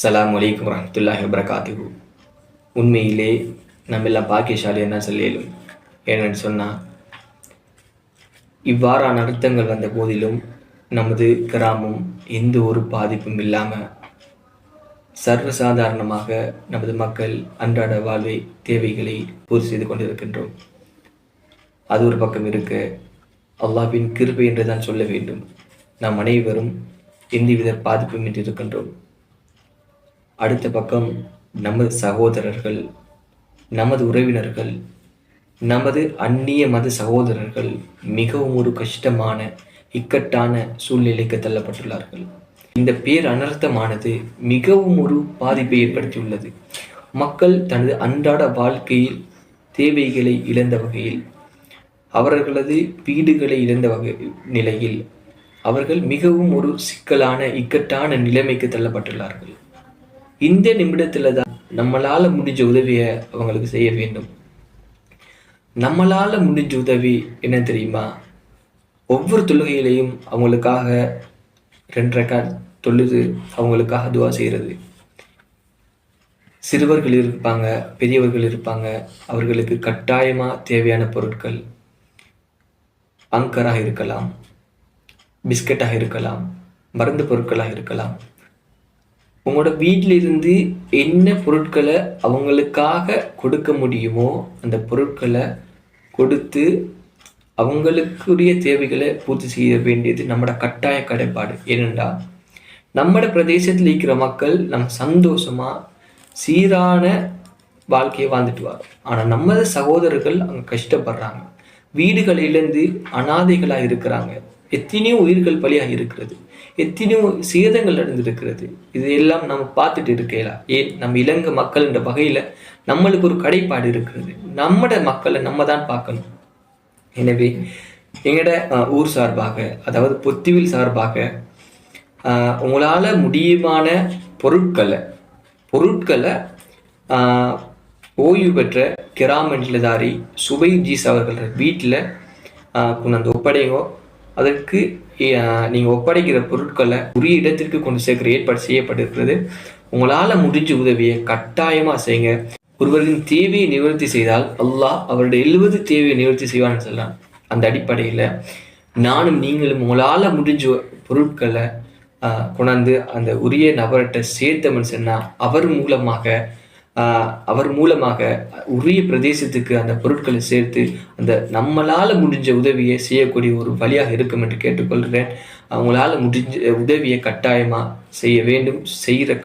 சலாம் அலைக்கும் வரஹ்மத்துல்லாஹி வபரகாத்துஹு உண்மையிலே நம்ம எல்லாம் பாக்கியசாலி என்ன சொல்லியலும் ஏன்னு சொன்னால் இவ்வாறான அர்த்தங்கள் வந்த போதிலும் நமது கிராமம் எந்த ஒரு பாதிப்பும் இல்லாமல் சர்வசாதாரணமாக நமது மக்கள் அன்றாட வாழ்வை தேவைகளை பூர்த்தி செய்து கொண்டிருக்கின்றோம். அது ஒரு பக்கம் இருக்க அல்லாவின் கிருபை என்று தான் சொல்ல வேண்டும். நாம் அனைவரும் எந்தவித பாதிப்பும் இன்றி இருக்கின்றோம் அடுத்த பக்கம் நமது சகோதரர்கள் நமது உறவினர்கள் நமது அந்நிய மத சகோதரர்கள் மிகவும் ஒரு கஷ்டமான இக்கட்டான சூழ்நிலைக்கு தள்ளப்பட்டுள்ளார்கள். இந்த பேர் அனர்த்தமானது மிகவும் ஒரு பாதிப்பை ஏற்படுத்தியுள்ளது. மக்கள் தனது அன்றாட வாழ்க்கையில் தேவைகளை இழந்த வகையில் அவர்களது வீடுகளை இழந்த வகை நிலையில் அவர்கள் மிகவும் ஒரு சிக்கலான இக்கட்டான நிலைமைக்கு தள்ளப்பட்டுள்ளார்கள். இந்த நிமிடத்தில் தான் நம்மளால முடிஞ்ச உதவியை அவங்களுக்கு செய்ய வேண்டும். நம்மளால முடிஞ்ச உதவி என்ன தெரியுமா? ஒவ்வொரு தொழுகையிலையும் அவங்களுக்காக ரெண்டரைக்கா தொழுது அவங்களுக்காக துவா செய்கிறது சிறுவர்கள் இருப்பாங்க பெரியவர்கள் இருப்பாங்க அவர்களுக்கு கட்டாயமாக தேவையான பொருட்கள் அங்கராக இருக்கலாம் பிஸ்கட்டாக இருக்கலாம் மருந்து பொருட்களாக இருக்கலாம். உங்களோட வீட்டிலிருந்து என்ன பொருட்களை அவங்களுக்காக கொடுக்க முடியுமோ அந்த பொருட்களை கொடுத்து அவங்களுக்குரிய தேவைகளை பூர்த்தி செய்ய வேண்டியது நம்மளோட கட்டாய கடைப்பாடு ஏனென்றா நம்மட பிரதேசத்தில் இருக்கிற மக்கள் நம்ம சந்தோஷமாக சீரான வாழ்க்கையை வாழ்ந்துட்டு வரோம் ஆனால் நம்ம சகோதரர்கள் அங்கே கஷ்டப்படுறாங்க. வீடுகளிலிருந்து அனாதைகளாக இருக்கிறாங்க. எத்தனையோ உயிர்கள் பலியாக இருக்கிறது. எத்தனையோ சேதங்கள் நடந்திருக்கிறது. இது எல்லாம் நம்ம பார்த்துட்டு இருக்கலாம் ஏன்? நம்ம இலங்கை மக்கள் என்ற வகையில் நம்மளுக்கு ஒரு கடைப்பாடு இருக்கிறது. நம்மட மக்களை நம்ம தான் பார்க்கணும். எனவே எங்களோட ஊர் சார்பாக அதாவது பொத்திவில் சார்பாக உங்களால் முடியுமான பொருட்களை பொருட்களை ஓய்வு பெற்ற கிராமண்டலதாரி சுபை ஜீஸ் அவர்கள் வீட்டில் கொண்டாந்து ஒப்படைங்கோ அதற்கு நீங்கள் ஒப்படைக்கிற பொருட்களை உரிய இடத்திற்கு கொண்டு சேர்க்கிற ஏற்பாடு செய்யப்பட்டிருக்கிறது. உங்களால் முடிஞ்ச உதவியை கட்டாயமாக செய்யுங்க. ஒருவரின் தேவையை நிவர்த்தி செய்தால் அல்லாஹ் அவருடைய எழுபது தேவையை நிவர்த்தி செய்வான்னு சொல்லலாம் அந்த அடிப்படையில் நானும் நீங்களும் உங்களால் முடிஞ்ச பொருட்களை கொண்டாந்து அந்த உரிய நபர்கிட்ட சேர்த்தமன் சொன்னால் அவர் மூலமாக அவர் மூலமாக உரிய பிரதேசத்துக்கு அந்த பொருட்களை சேர்த்து அந்த நம்மளால் முடிஞ்ச உதவியை செய்யக்கூடிய ஒரு வழியாக இருக்கும் என்று கேட்டுக்கொள்கிறேன். அவங்களால முடிஞ்ச உதவியை கட்டாயமாக செய்ய வேண்டும். செய்கிற